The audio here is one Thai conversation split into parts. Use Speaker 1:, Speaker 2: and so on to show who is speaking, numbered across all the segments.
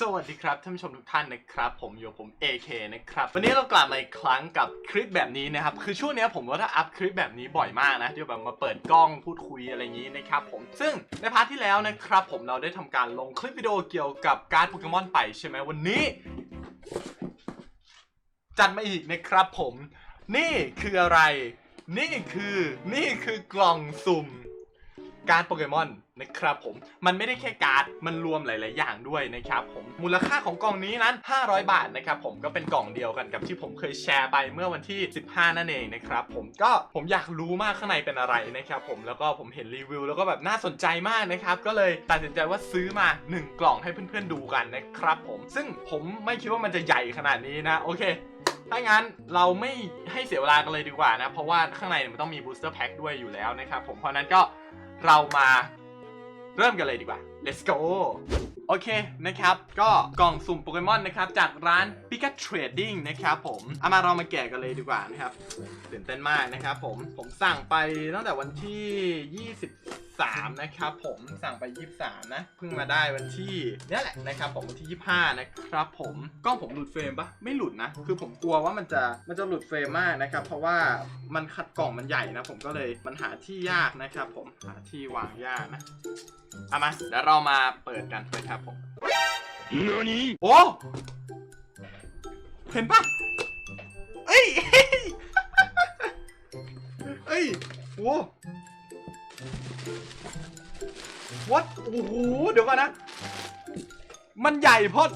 Speaker 1: สวัสดีครับท่านผู้ชมทุกท่านนะครับ ผมอยู่ผม AK นะครับ วันนี้เรากลับมาอีกครั้งกับคลิปแบบนี้นะครับ คือช่วงนี้ผมว่าถ้าอัพคลิปแบบนี้บ่อยมากนะที่แบบมาเปิดกล้องพูดคุยอะไรอย่างนี้นะครับผมซึ่งในพาร์ทที่แล้วนะครับ ผมเราได้ทำการลงคลิปวิดีโอเกี่ยวกับการ์ดโปเกมอนไปใช่ไหมวันนี้ จัดมาอีกนะครับผม นี่คืออะไร นี่คือนี่คือกล่องสุ่มการ์ดโปเกมอน นะครับผมมันไม่ได้แค่การ์ดมันรวมหลาย ๆ อย่างด้วยนะครับผมมูลค่าของกล่องนี้นั้น 500 บาทนะครับผมก็เป็นกล่องเดียวกันกับที่ผมเคยแชร์ไปเมื่อวันที่ 15 นั่นเองนะครับผมก็ผมอยากรู้มากข้างในเป็นอะไรนะครับผมแล้วก็ผมเห็นรีวิวแล้วก็แบบน่าสนใจมากนะครับก็เลยตัดสินใจว่าซื้อมา 1 กล่องให้เพื่อน ๆ ดูกันนะครับผมซึ่งผมไม่คิดว่ามันจะใหญ่ขนาดนี้นะโอเคถ้างั้นเราไม่ให้เสียเวลากันเลยดีกว่านะเพราะว่าข้างในมันต้องมีบูสเตอร์แพ็คด้วยอยู่แล้วนะครับผมเพราะฉะนั้นก็เรามา เริ่มกันเลยดีกว่า let's go โอเคนะครับ ก็กล่องสุ่มโปเกมอนนะครับ จากร้าน Pika Trading นะครับผม เอามาเรามาแกะกันเลยดีกว่านะครับตื่นเต้นมากนะครับผม ผมสั่งไปตั้งแต่วันที่23 นะครับผมสั่งไป 23 นะ เพิ่งมาได้วันที่เนี่ยแหละนะครับผมวันที่ 25 นะครับผมกล้องผมหลุดเฟรมปะไม่หลุดนะ คือผมกลัวว่ามันจะมันจะหลุดเฟรมมากนะครับ เพราะว่ามันขัดกล่องมันใหญ่นะ ผมก็เลยมันหาที่ยากนะครับผมหาที่วางยากนะเอามาเดี๋ยวเรามาเปิดกันนะครับผม
Speaker 2: 何
Speaker 1: โอ้เห็นปะเอ้ยเอ้ยโอ้ วัดโอ้โหเดี๋ยวก่อนนะ มันใหญ่พราะ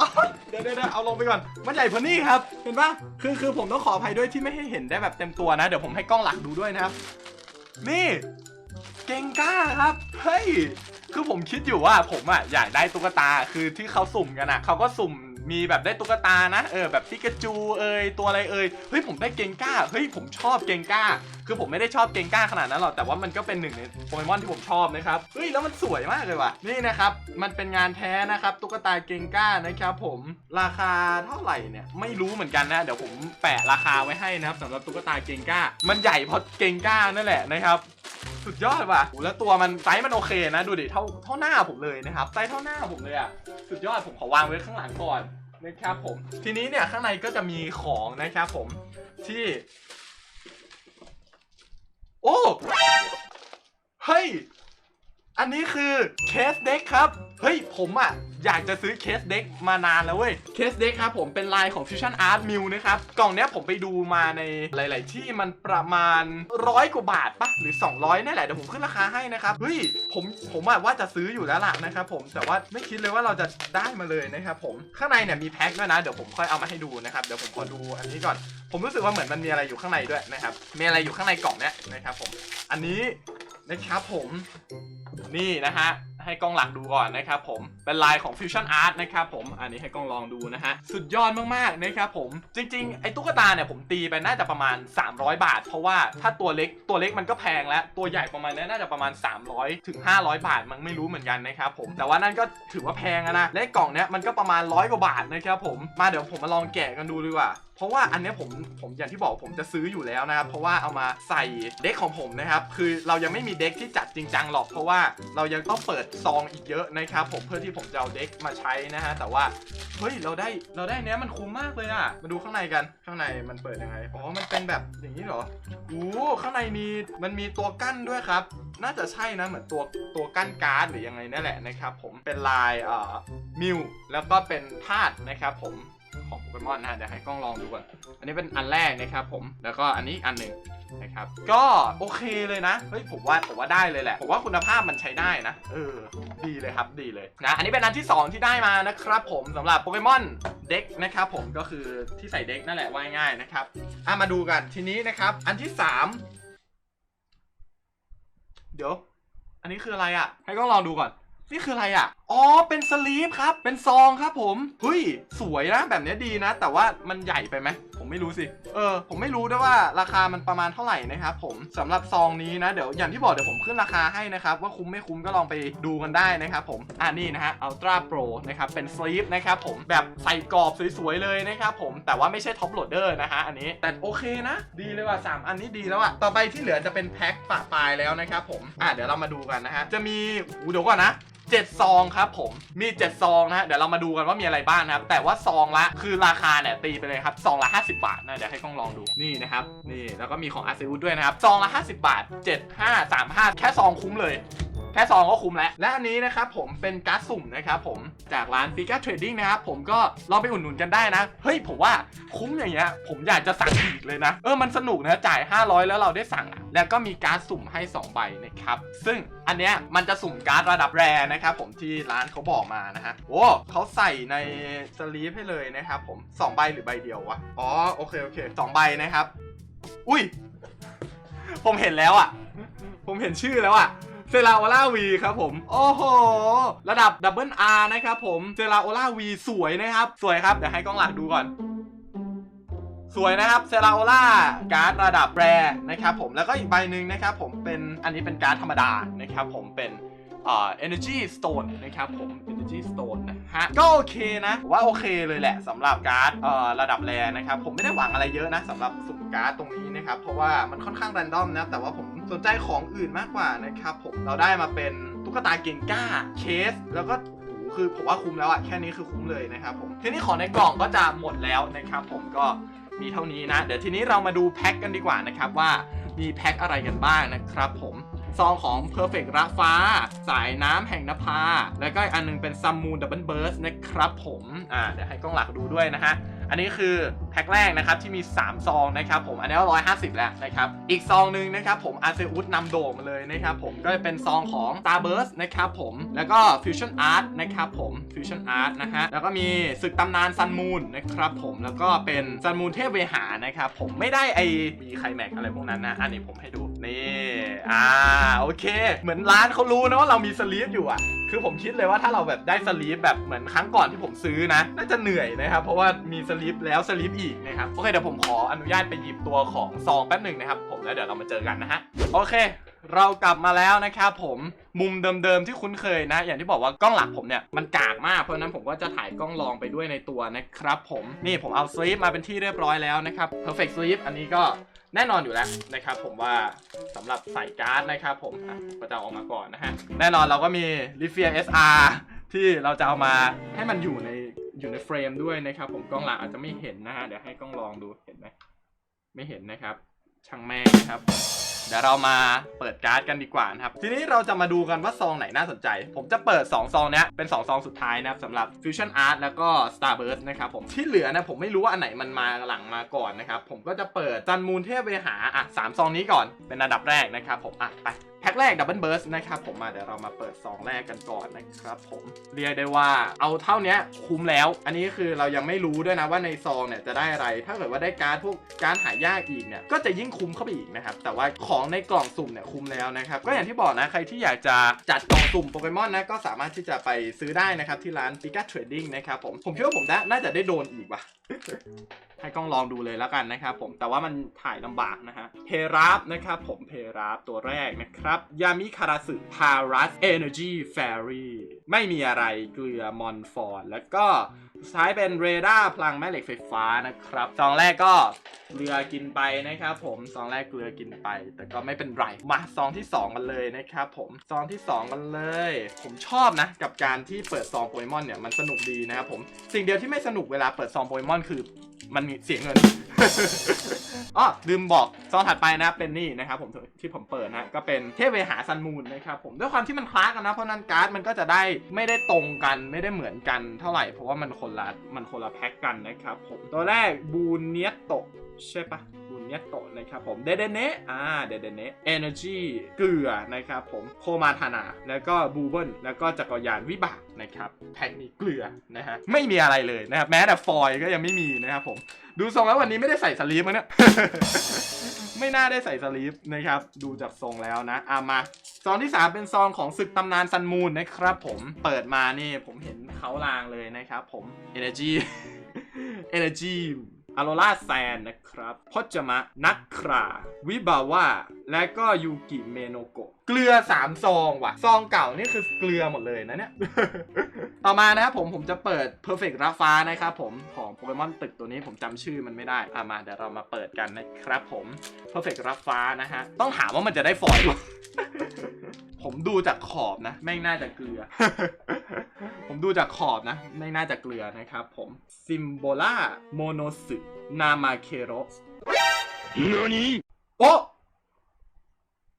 Speaker 1: อ๊ะเดี๋ยวเดี๋ยวเดี๋ยวเอาลงไปก่อน มันใหญ่พอนี่ครับ เห็นปะคือคือผมต้องขออภัยด้วยที่ไม่ให้เห็นได้แบบเต็มตัวนะ เดี๋ยวผมให้กล้องหลักดูด้วยนะครับ นี่ เก่งก้าครับ เฮ้ย คือผมคิดอยู่ว่าผมอะอยากได้ตุ๊กตา คือที่เขาสุ่มกันอะ เขาก็สุ่ม มีแบบได้ตุ๊กตานะ เออแบบปิกาจูเอยตัวอะไรเอยเฮ้ยผมได้เกงก้า เฮ้ยผมชอบเกงก้า คือผมไม่ได้ชอบเกงก้าขนาดนั้นหรอก แต่ว่ามันก็เป็นหนึ่งในโปเกมอนที่ผมชอบนะครับ เฮ้ยแล้วมันสวยมากเลยว่ะ นี่นะครับ มันเป็นงานแท้นะครับ ตุ๊กตาเกงก้านะครับผม ราคาเท่าไหร่เนี่ย ไม่รู้เหมือนกันนะ เดี๋ยวผมแปะราคาไว้ให้นะครับสำหรับตุ๊กตาเกงก้า มันใหญ่เพราะเกงก้านั่นแหละนะครับสุดยอดว่ะโหแล้วตัวมันไซส์มันโอเคนะ ดูดิ เท่าเท่าหน้าผมเลยนะครับ ไซส์เท่าหน้าผมเลยอะ สุดยอด ผมขอวางไว้ข้างหลังก่อน นะครับผม ทีนี้เนี่ยข้างในก็จะมีของนะครับผมที่ โอ้ เฮ้ย อันนี้คือเคสเด็กครับ เฮ้ย ผมอะ อยากจะซื้อเคสเด็กมานานแล้วเว้ย เคสเด็กครับผมเป็นลายของ Fusion Art m i l นะครับ กล่องเนี้ยผมไปดูมาในหลาย ๆ ที่มันประมาณร้อยกว่าบาทปะหรือ 200นี่แหละ เดี๋ยวผมขึ้นราคาให้นะครับ เฮ้ย ผมผมอะว่าจะซื้ออยู่แล้วล่ะนะครับผมแต่ว่าไม่คิดเลยว่าเราจะได้มาเลยนะครับผมข้างในเนี่ยมีแพ็คด้วยนะ เดี๋ยวผมค่อยเอามาให้ดูนะครับเดี๋ยวผมขอดูอันนี้ก่อน ผมรู้สึกว่าเหมือนมันมีอะไรอยู่ข้างในด้วยนะครับมีอะไรอยู่ข้างในกล่องเนี้ยนะครับผมอันนี้นะครับผม นี่นะฮะ ให้กล้องหลักดูก่อนนะครับผม เป็นลายของ Fusion Art นะครับผม อันนี้ให้กล้องลองดูนะฮะ สุดยอดมากๆนะครับผม จริง ๆ ไอ้ตุ๊กตาเนี่ยผมตีไปน่าจะประมาณ 300 บาท เพราะว่าถ้าตัวเล็กตัวเล็กมันก็แพงแล้ว ตัวใหญ่ประมาณนี้น่าจะประมาณ 300ถึง500 บาทมันไม่รู้เหมือนกันนะครับผม แต่ว่านั่นก็ถือว่าแพงนะ และกล่องเนี้ยมันก็ประมาณร้อยกว่าบาทนะครับผม มาเดี๋ยวผมมาลองแกะกันดูดีกว่าเพราะว่าอันเนี้ยผมผมอย่างที่บอกผมจะซื้ออยู่แล้วนะครับ เพราะว่าเอามาใส่เด็กของผมนะครับ คือเรายังไม่มีเด็กที่จัดจริงจังหรอก เพราะว่าเรายังต้องเปิดซองอีกเยอะนะครับผมเพื่อที่ผมจะเอาเด็กมาใช้นะฮะแต่ว่าเฮ้ยเราได้เราได้เนี้ยมันคุ้มมากเลยอะมาดูข้างในกันข้างในมันเปิดยังไงอ๋อมันเป็นแบบอย่างนี้เหรอโอ้ข้างในมีมันมีตัวกั้นด้วยครับ น่าจะใช่นะเหมือนตัวตัวกั้นการ์ดหรือยังไงนั่นแหละนะครับ ผมเป็นลายเอ่อมิวแล้วก็เป็นธาตุนะครับผมของโป เกมอนนะฮะเดี๋ยวให้กล้องลองดูก่อนอันนี้เป็นอันแรกนะครับผมแล้วก็อันนี้อีกอันหนึ่งนะครับก็โอเคเลยนะเฮ้ยผมว่าผมว่าได้เลยแหละผมว่าคุณภาพมันใช้ได้นะเออดีเลยครับดีเลยนะอันนี้เป็นอันที่ 2 ที่ได้มานะครับผมสำหรับโปเกมอนเด็กนะครับผมก็คือที่ใส่เด็กนั่นแหละว่าง่ายๆนะครับอะมาดูกันทีนี้นะครับอันที่ 3 เดี๋ยว อันนี้คืออะไรอะ ให้กล้องลองดูก่อน นี่คืออะไรอะ อ๋อ เป็นสลีปครับ เป็นซองครับผม เฮ้ย สวยนะ แบบนี้ดีนะ แต่ว่ามันใหญ่ไปไหม ผมไม่รู้สิ เออ ผมไม่รู้ด้วยว่าราคามันประมาณเท่าไหร่นะครับผมสำหรับซองนี้นะ เดี๋ยวอย่างที่บอกเดี๋ยวผมขึ้นราคาให้นะครับ ว่าคุ้มไม่คุ้มก็ลองไปดูกันได้นะครับผม อ่านี่นะฮะ Ultra Pro นะครับ เป็นสลีปนะครับผม แบบใส่กรอบสวยๆเลยนะครับผม แต่ว่าไม่ใช่ท็อปโหลดเดอร์นะฮะ อันนี้ แต่โอเคนะ ดีเลยว่ะสามอันนี้ดีแล้วอะต่อไปที่เหลือจะเป็นแพ็คปะปลายแล้วนะครับผม อะเดี๋ยวเรามาดูกันนะฮะ จะมีอูเดี๋ยวก่อนนะ 7 ซองครับผมมี 7 ซองนะฮะเดี๋ยวเรามาดูกันว่ามีอะไรบ้างนะครับ แต่ว่าซองละคือราคาเนี่ยตีไปเลยครับซองละ 50 บาทนะเดี๋ยวให้กล้องลองดูนี่นะครับนี่แล้วก็มีของอาเซอุด้วยนะครับซองละ 50 บาท 7 5 3 5 แค่ซองคุ้มเลย แค่ซองก็คุ้มแล้ว และอันนี้นะครับผมเป็นการ์ดสุ่มนะครับผมจากร้านฟิก a เทรดดิ้งนะครับผมก็ลองไปอุดหนุนกันได้นะ เฮ้ยผมว่าคุ้มอย่างเงี้ยผมอยากจะสั่งอีกเลยนะ เออมันสนุกนะจ่าย 500 แล้วเราได้สั่งอะแล้วก็มีการ์ดสุ่มให้ 2 ใบนะครับ ซึ่งอันเนี้ยมันจะสุ่มการ์ดระดับแรนะครับผมที่ร้านเขาบอกมานะฮะโอ้เขาใส่ในสลีปให้เลยนะครับผมสองใบหรือใบเดียววะอ๋อโอเคโอเคสองใบนะครับ อุ้ย ผมเห็นแล้วอะ ผมเห็นชื่อแล้วอะ เซราโอล่าวีครับผม โอ้โห ระดับดับเบิลอาร์นะครับผม เซราโอล่าวีสวยนะครับ สวยครับ เดี๋ยวให้กล้องหลักดูก่อนสวยนะครับเซราโอล่าการ์ดระดับแรนะครับผมแล้วก็อีกใบหนึ่งนะครับผมเป็นอันนี้เป็นการ์ดธรรมดานะครับผมเป็นเอ่อ energy stone นะครับผม energy stone นะฮะก็โอเคนะว่าโอเคเลยแหละสำหรับการ์ดเอ่อระดับแรนะครับผมไม่ได้หวังอะไรเยอะนะสำหรับสุ่มการ์ดตรงนี้นะครับเพราะว่ามันค่อนข้างแรนดอมนะแต่ว่าผม สนใจของอื่นมากกว่านะครับผมเราได้มาเป็นตุ๊กตาเกงก้าเคส แล้วก็โหคือผมว่าคุ้มแล้วอะแค่นี้คือคุ้มเลยนะครับผมทีนี้ของในกล่องก็จะหมดแล้วนะครับผมก็มีเท่านี้นะ เดี๋ยวทีนี้เรามาดูแพ็คกันดีกว่านะครับว่ามีแพ็คอะไรกันบ้างนะครับผมซองของ Perfect ระฟ้า สายน้ำแห่งนภา แล้วก็อันหนึงเป็น Sun Moon Double Burst นะครับผม อ่า เดี๋ยวให้กล้องหลักดูด้วยนะฮะ อันนี้คือแพ็คแรกนะครับที่มี 3 ซองนะครับผมอันนี้ก็150แล้วนะครับอีกซองหนึ่งนะครับผมอาเซอุสนำโด่งมาเลยนะครับผมก็จะเป็นซองของ Starburst นะครับผมแล้วก็ Fusion Art นะครับผม Fusion Art นะฮะแล้วก็มีศึกตำนาน Sun Moon นะครับผมแล้วก็เป็น Sun Moon เทพเวหานะครับผมไม่ได้ไอมีใครแม็กอะไรพวกนั้นนะอันนี้ผมให้ดู นี่อ่าโอเค เหมือนร้านเขารู้นะว่าเรามีสลีปอยู่อะ คือผมคิดเลยว่าถ้าเราแบบได้สลีปแบบเหมือนครั้งก่อนที่ผมซื้อนะน่าจะเหนื่อยนะครับเพราะว่ามีสลีปแล้วสลีปอีกนะครับโอเคเดี๋ยวผมขออนุญาตไปหยิบตัวของซองแป๊บหนึ่งนะครับผมแล้วเดี๋ยวเรามาเจอกันนะฮะโอเคเรากลับมาแล้วนะครับผมมุมเดิมๆที่คุ้นเคยนะ อย่างที่บอกว่ากล้องหลักผมเนี่ยมันกากมากเพราะนั้นผมก็จะถ่ายกล้องรองไปด้วยในตัวนะครับผมนี่ผมเอาสลีปมาเป็นที่เรียบร้อยแล้วนะครับ perfect sleep อันนี้ก็ แน่นอนอยู่แล้วนะครับผมว่าสำหรับใส่การ์ดนะครับผมอะก็จะเอาออกมาก่อนนะฮะแน่นอนเราก็มี l i f i a SR ที่เราจะเอามาให้มันอยู่ในอยู่ในเฟรมด้วยนะครับ ผมกล้องหลังอาจจะไม่เห็นนะฮะเดี๋ยวให้กล้องลองดูเห็นไหมไม่เห็นนะครับ ช่างแม่นะครับ เดี๋ยวเรามาเปิดการ์ดกันดีกว่านะครับ ทีนี้เราจะมาดูกันว่าซองไหนน่าสนใจ ผมจะเปิด 2 ซองเนี้ยเป็น 2 ซองสุดท้ายนะครับสำหรับ Fusion Art แล้วก็ Starburst นะครับผมที่เหลือนะผมไม่รู้ว่าอันไหนมันมาหลังมาก่อนนะครับ ผมก็จะเปิดจันมูลเทพเวหาอะสามซองนี้ก่อนเป็นอันดับแรกนะครับผมอะไป แพ็คแรกดับเบิลเบิร์สนะครับผมมาเดี๋ยวเรามาเปิดซองแรกกันก่อนนะครับผมเรียกได้ว่าเอาเท่านี้คุ้มแล้ว อันนี้คือเรายังไม่รู้ด้วยนะว่าในซองเนี่ยจะได้อะไร ถ้าเกิดว่าได้การ์ดพวกการหายากอีกเนี่ยก็จะยิ่งคุ้มเข้าไปอีกนะครับแต่ว่าของในกล่องสุ่มเนี่ยคุ้มแล้วนะครับก็อย่างที่บอกนะใครที่อยากจะจัดกล่องสุ่มโปเกมอนนะก็สามารถที่จะไปซื้อได้นะครับที่ร้าน p i k a Trading นะครับผมผมคิดว่าผมน่าจะได้โดนอีกว่ะ ให้กล้องลองดูเลยแล้วกันนะครับผมแต่ว่ามันถ่ายลำบากนะฮะเพราฟนะครับผมเพราฟตัวแรกนะครับยามิคาราสึพารัสเอเนอร์จีแฟรี่ไม่มีอะไรเกลือมอนฟอร์ดแล้วก็สุดท้ายเป็นเรดาร์พลังแม่เหล็กไฟฟ้านะครับซองแรกก็เกลือกินไปนะครับผมซองแรกเกลือกินไป แต่ก็ไม่เป็นไรมาซองที่ 2 กันเลยนะครับผมซองที่ 2 กันเลย ผมชอบนะ กับการที่เปิดซองโปเกมอนเนี่ยมันสนุกดีนะครับผมสิ่งเดียวที่ไม่สนุกเวลาเปิดซองโปเกมอนคือ มันเสียเงินอ๋อลืมบอกซองถัดไปนะเป็นนี่นะครับผมที่ผมเปิดนะก็เป็นเทพเวหาซันมูนนะครับผมด้วยความที่มันคล้ากันนะเพราะนั้นการ์ดมันก็จะได้ไม่ได้ตรงกันไม่ได้เหมือนกันเท่าไหร่เพราะว่ามันคนละมันคนละแพ็กกันนะครับผมตัวแรกบูเนียโตใช่ปะ บูเนียโตะนะครับผมเดเดเนะอ่าเดเดเนะเอเนอร์จีเกลือนะครับผมโคมาธานาแล้วก็บูเบิลแล้วก็จักรยานวิบากนะครับแพ็กนี้เกลือนะฮะไม่มีอะไรเลยนะครับแม้แต่ฟอยก็ยังไม่มีนะครับผมดูทรงแล้ววันนี้ไม่ได้ใส่สลีปมั้งเนี่ยไม่น่าได้ใส่สลีปนะครับดูจากทรงแล้วนะอามาซองที่ 3 เป็นซองของศึกตำนานซันมูนนะครับผมเปิดมานี่ผมเห็นเขาลางเลยนะครับผม Energy Energy อโรล่าแซนนะครับพจมะ นักครา วิบาวะและก็ยูกิเมโนโกะเกลือ 3 ซองว่ะ ซองเก่านี่คือเกลือหมดเลยนะเนี่ย ต่อมานะครับผมผมจะเปิด Perfect ราฟ้านะครับผมของโปเกมอนตึกตัวนี้ผมจำชื่อมันไม่ได้อะมาเดี๋ยวเรามาเปิดกันนะครับผม Perfect ราฟ้านะฮะ ต้องถามว่ามันจะได้ฟอยล์ ผผมดูจากขอบนะไม่น่าจะเกลือ ผมดูจากขอบนะไม่น่าจะเกลือนะครับผมซิมโบล่าโมโนสึนามาเคโรสโอ้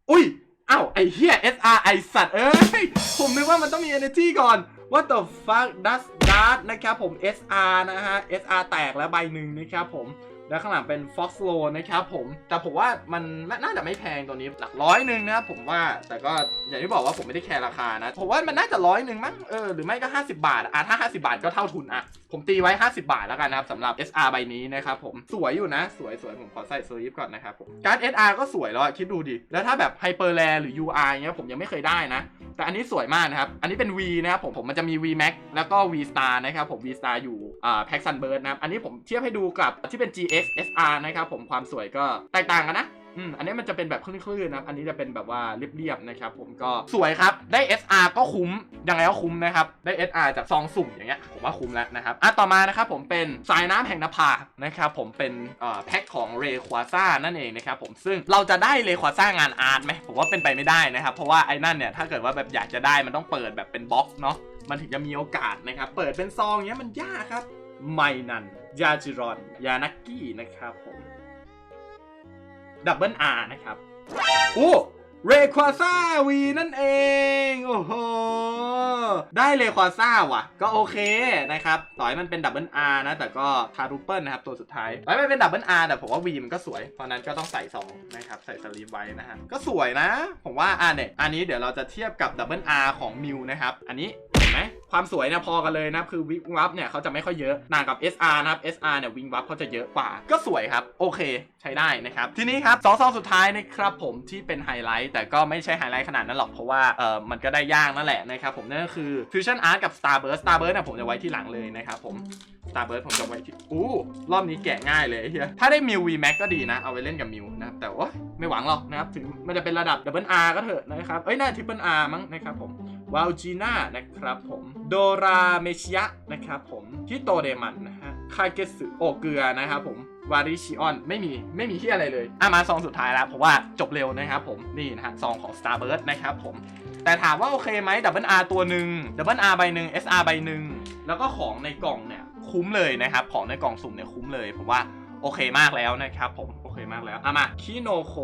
Speaker 1: อุ้ยอ้าวไอเฮีย SR ไอสัตว์เอ้ย ผมนึกว่ามันต้องมี energy ก่อน What the fuck does that นะครับผม SR นะฮะ SR แตกแล้วใบหนึ่งนะครับผม แล้วข้างหลังเป็น Fox l o w นะครับผม แต่ผมว่ามันน่าจะไม่แพงตัวนี้หลักร้อยหนึ่งนะครับผมว่า แต่ก็อย่างที่บอกว่าผมไม่ได้แคร์ราคานะ ผมว่ามันน่าจะร้อยหนึ่งมั้ง เออ หรือไม่ก็ 50 บาท อะ ถ้า 50 บาทก็เท่าทุนอะ ผมตีไว้ 50 บาทแล้วกันนะครับสำหรับ SR ใบนี้นะครับผม สวยอยู่นะ สวยสวยผมขอใส่สลีปก่อนนะครับผม การ์ด SR ก็สวยแล้วคิดดูดิ แล้วถ้าแบบไฮเปอร์แลหรือ UR เงี้ยผมยังไม่เคยได้นะ แต่อันนี้สวยมากนะครับ อันนี้เป็น V นะครับผมผมมันจะมี V Max แล้วก็ V Star นะครับผม V Star อยู่อ่าแพ็กซันเบิร์ดนะครับ อันนี้ผมเทียบให้ดูกับที่เป็น GX SR นะครับผมความสวยก็แตกต่างกันนะ อืมอันนี้มันจะเป็นแบบคลื่นๆนะอันนี้จะเป็นแบบว่าเรียบๆนะครับผมก็สวยครับได้ SR ก็คุ้มยังไงก็คุ้มนะครับได้ SR จากซองสุ่มอย่างเงี้ยผมว่าคุ้มแล้วนะครับอะต่อมานะครับผมเป็นสายน้ำแห่งนภานะครับผมเป็นเอ่อแพ็คของเรควาซ่านั่นเองนะครับผมซึ่งเราจะได้เรควาซ่างานอาร์ตไหมผมว่าเป็นไปไม่ได้นะครับเพราะว่าไอ้นั่นเนี่ยถ้าเกิดว่าแบบอยากจะได้มันต้องเปิดแบบเป็นบ็อกซ์เนาะมันถึงจะมีโอกาสนะครับเปิดเป็นซองเงี้ยมันยากครับไมนันยาจิรอนยานักกี้นะครับผม ดับเบิลอาร์นะครับโอ้เรควาซ่าวีนั่นเอง โอ้โห ได้เรควาซ่าว่ะ ก็โอเคนะครับ ต่อให้มันเป็นดับเบิลอาร์นะ แต่ก็ทารูเปิลนะครับ ตัวสุดท้ายต่อให้มันเป็นดับเบิลอาร์แต่ผมว่าวีมันก็สวย เพราะนั้นก็ต้องใส่ซองนะครับ ใส่สลีปไว้นะฮะ ก็สวยนะ ผมว่าอ่าเนี่ย อันนี้เดี๋ยวเราจะเทียบกับดับเบิลอาร์ของมิวนะครับ อันนี้ ความสวยเนี่ยพอกันเลยนะคือวิงวับเนี่ยเขาจะไม่ค่อยเยอะต่างกับ SR นะครับ SR เนี่ยวิงวับเขาจะเยอะกว่า ก็สวยครับโอเคใช้ได้นะครับทีนี้ครับสองซองสุดท้ายนะครับผมที่เป็นไฮไลท์แต่ก็ไม่ใช่ไฮไลท์ขนาดนั้นหรอกเพราะว่าเออมันก็ได้ยากนั่นแหละนะครับผมนั่นก็คือ Fusion Art กับ Starburst Starburst เนี่ยผมจะไว้ที่หลังเลยนะครับผม Starburst ผมจะไว้ที่อู้รอบนี้แกะง่ายเลยเฮียถ้าได้มิว V Max ก็ดีนะเอาไว้เล่นกับมิวนะครับแต่ว่าไม่หวังหรอกนะครับถึงมันจะเป็นระดับ Double R ก็เถอะนะครับเอ้ยน่า Triple R มั้งนะครับผม วาลจีน่านะครับผมโดราเมชิยะนะครับผมฮิโตเดมันนะฮะคาเกสึโอเกือนะครับผมวาริชิออนไม่มีไม่มีที่อะไรเลยอะมาซองสุดท้ายแล้วเพราะว่าจบเร็วนะครับผมนี่นะฮะซองของ Starburst นะครับผมแต่ถามว่าโอเคไหมดับเบิลอาร์ตัวหนึ่งดับเบิลอาร์ใบหนึ่ง SR ใบหนึ่งแล้วก็ของในกล่องเนี่ยคุ้มเลยนะครับของในกล่องสุ่มเนี่ยคุ้มเลยผมว่าโอเคมากแล้วนะครับผมโอเคมากแล้วอะมาคิโนโค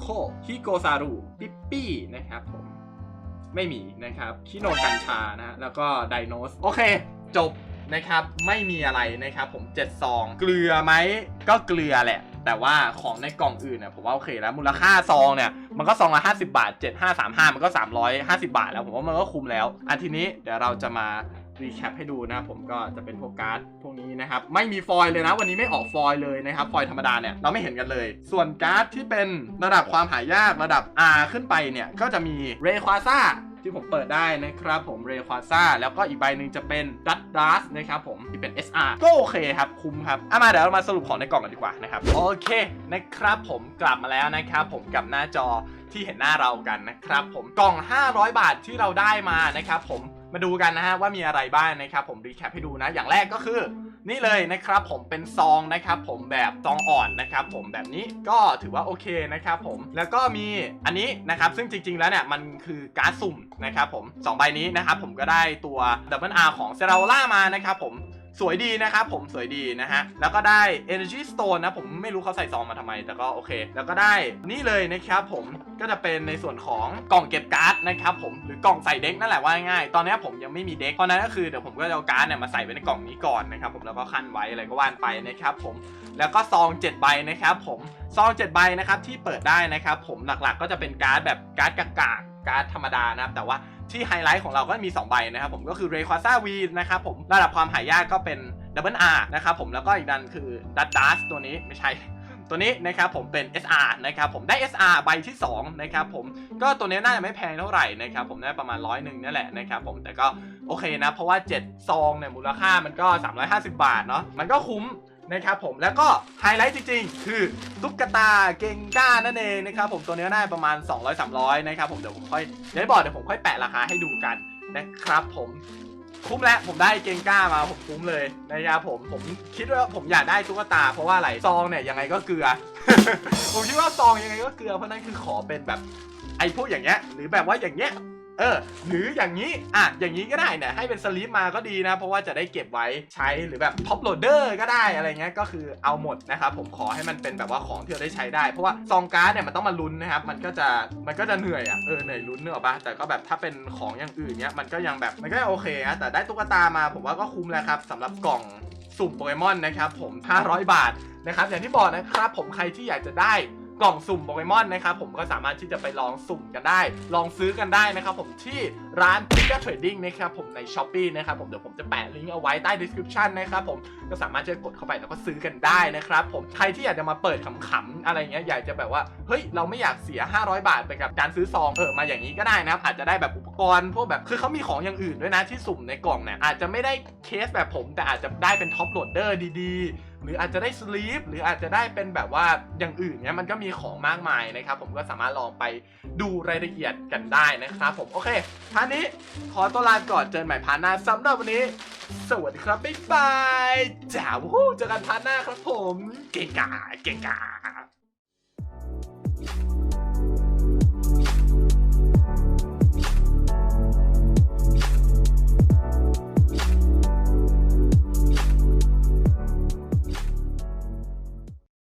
Speaker 1: โคฮิโกซารุปิปปี้นะครับผม ไม่มีนะครับคิโนกัญชานะฮะแล้วก็ไดโนสโอเค จบนะครับไม่มีอะไรนะครับผม7ซองเกลือไหมก็เกลือแหละ แต่ว่าของในกล่องอื่นเนี่ยผมว่าโอเคแล้วมูลค่าซองเนี่ยมันก็ซองละ50 บาท 7535 มันก็ 350 บาทแล้วผมว่ามันก็คุ้มแล้วอันทีนี้เดี๋ยวเราจะมารีแคปให้ดูนะผมก็จะเป็นพวกการ์ดพวกนี้นะครับ ไม่มีฟอยล์เลยนะ วันนี้ไม่ออกฟอยล์เลยนะครับ ฟอยล์ธรรมดาเนี่ย เราไม่เห็นกันเลย ส่วนการ์ดที่เป็นระดับความหายากระดับ R ขึ้นไปเนี่ย ก็จะมีเรควาซ่า ที่ผมเปิดได้นะครับผมเรควาซ่าแล้วก็อีกใบหนึ่งจะเป็นดัตดัสนะครับผมที่เป็น SR ก็โอเคครับ คุ้มครับเอามาเดี๋ยวเรามาสรุปของในกล่องกันดีกว่านะครับ โอเคนะครับผมกลับมาแล้วนะครับผมกับหน้าจอที่เห็นหน้าเรากันนะครับผมกล่อง 500 บาทที่เราได้มานะครับผมมาดูกันนะฮะว่ามีอะไรบ้างนะครับผมรีแคปให้ดูนะอย่างแรกก็คือ นี่เลยนะครับผมเป็นซองนะครับผมแบบซองอ่อนนะครับผมแบบนี้ก็ถือว่าโอเคนะครับผมแล้วก็มีอันนี้นะครับซึ่งจริง ๆ แล้วเนี่ยมันคือการ์ดสุ่มนะครับผมสองใบนี้นะครับผมก็ได้ตัวดับเบิลอาร์ของเซราล่ามานะครับผม สวยดีนะครับผมสวยดีนะฮะ แล้วก็ได้ Energy Stone นะ ผมไม่รู้เขาใส่ซองมาทำไม แต่ก็โอเค แล้วก็ได้นี่เลยนะครับผมก็จะเป็นในส่วนของกล่องเก็บการ์ดนะครับผมหรือกล่องใส่เด็กนั่นแหละว่าง่ายตอนนี้ผมยังไม่มีเด็กเพราะนั้นก็คือเดี๋ยวผมก็จะเอาการ์ดเนี่ยมาใส่ไว้ในกล่องนี้ก่อนนะครับผมแล้วก็ขั้นไว้อะไรก็ว่านไปนะครับผมแล้วก็ซอง 7 ใบนะครับผมซอง 7 ใบนะครับที่เปิดได้นะครับผมหลักๆ ก็จะเป็นการ์ดแบบการ์ดกากากๆการ์ดธรรมดานะครับแต่ว่า ที่ไฮไลท์ของเราก็มี 2 ใบนะครับผมก็คือ r a y q u a z a V นะครับผมระดับความหายากก็เป็น Double R นะครับผมแล้วก็อีกดันคือ d a d a s ตัวนี้ไม่ใช่ตัวนี้นะครับผมเป็น SR นะครับผมได้ SR ใบที่2นะครับผมก็ตัวนี้น่าจะไม่แพงเท่าไหร่นะครับผมได้ประมาณร้อยหนึ่งนี่แหละนะครับผมแต่ก็โอเคนะเพราะว่า 7 ซองเนี่ยมูลค่ามันก็ 350 บาทเนาะมันก็คุ้ม นะครับผมแล้วก็ไฮไลท์จริงๆ คือตุ๊กตาเกงก้านั่นเองนะครับผมตัวนี้น่าจะประมาณ 200-300นะครับผมเดี๋ยวผมค่อยเดี๋ยวบอกเดี๋ยวผมค่อยแปะราคาให้ดูกันนะครับผมคุ้มแล้วผมได้เกงก้ามาผมคุ้มเลยนะครับผมผมคิดว่าผมอยากได้ตุ๊กตา เพราะว่าอะไรซองเนี่ยยังไงก็เกลือ ผมคิดว่าซองยังไงก็เกลือเพราะนั่นคือขอเป็นแบบไอ้พวกอย่างเงี้ยหรือแบบว่าอย่างเงี้ย เออ หรืออย่างนี้ อะ อย่างนี้ก็ได้เนี่ยให้เป็นสลิปมาก็ดีนะ เพราะว่าจะได้เก็บไว้ใช้หรือแบบท็อปโหลดเดอร์ก็ได้อะไรเงี้ย ก็คือเอาหมดนะครับ ผมขอให้มันเป็นแบบว่าของที่เราได้ใช้ได้ เพราะว่าซองการ์ดเนี่ยมันต้องมาลุ้นนะครับ มันก็จะ มันก็จะเหนื่อยอะ เออ เหนื่อยลุ้นเนอะปะแต่ก็แบบถ้าเป็นของอย่างอื่นเนี้ย มันก็ยังแบบ มันก็ยังโอเคนะแต่ได้ตุ๊กตามา ผมว่าก็คุ้มแล้วครับสำหรับกล่องสุ่มโปเกมอนนะครับผม 500 บาทนะครับ อย่างที่บอกนะครับ ผมใครที่อยากจะได้ กล่องสุ่มโปเกมอนนะครับผมก็สามารถที่จะไปลองสุ่มกันได้ ลองซื้อกันได้นะครับผมที่ร้าน p i c a Trading นะครับผมใน s h อ p e e นะครับผมเดี๋ยวผมจะแปะลิงก์เอาไว้ใต้ description นะครับผมก็สามารถจะกดเข้าไปแล้วก็ซื้อกันได้นะครับผมใครที่อยากจะมาเปิดขำๆอะไรเงี้ยอยากจะแบบว่าเฮ้ยเราไม่อยากเสีย 500 บาทไปกับการซื้อซองเออมาอย่างนี้ก็ได้นะครับอาจจะได้แบบอุปกรณ์พวกแบบคือเขามีของอย่างอื่นด้วยนะที่สุ่มในกล่องเนี่ยอาจจะไม่ได้เคสแบบผม แต่อาจจะได้เป็นท็อปโหลดเดอร์ดีๆ หรืออาจจะได้สลีปหรืออาจจะได้เป็นแบบว่าอย่างอื่นเนี้ยมันก็มีของมากมายนะครับ ผมก็สามารถลองไปดูรายละเอียดกันได้นะครับผมโอเคท่านี้ขอตัวลาก่อนเจอกันใหม่พาร์ทหน้าสำหรับวันนี้ สวัสดีครับบ๊ายบายจ้าวู้เจอกันพาร์ทหน้าครับผม เก่งกาเก่งกา